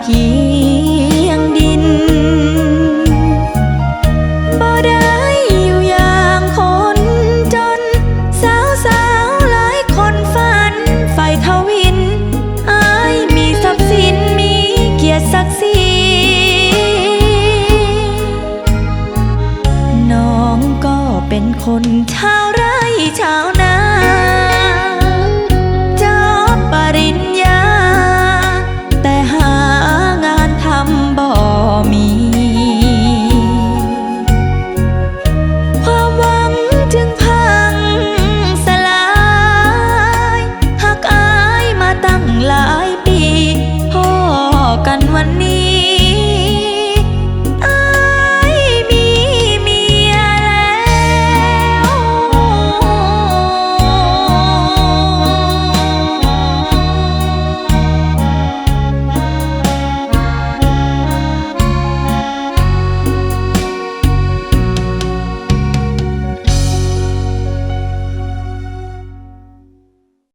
เพียงดิน บ่ได้อยู่อย่างคนจน สาวสาวหลายคนฝันไฟทวินอายมีทรัพย์สินมีเกียรติศักดิ์ศรีน้องก็เป็นคนชาวไร่ชาวนา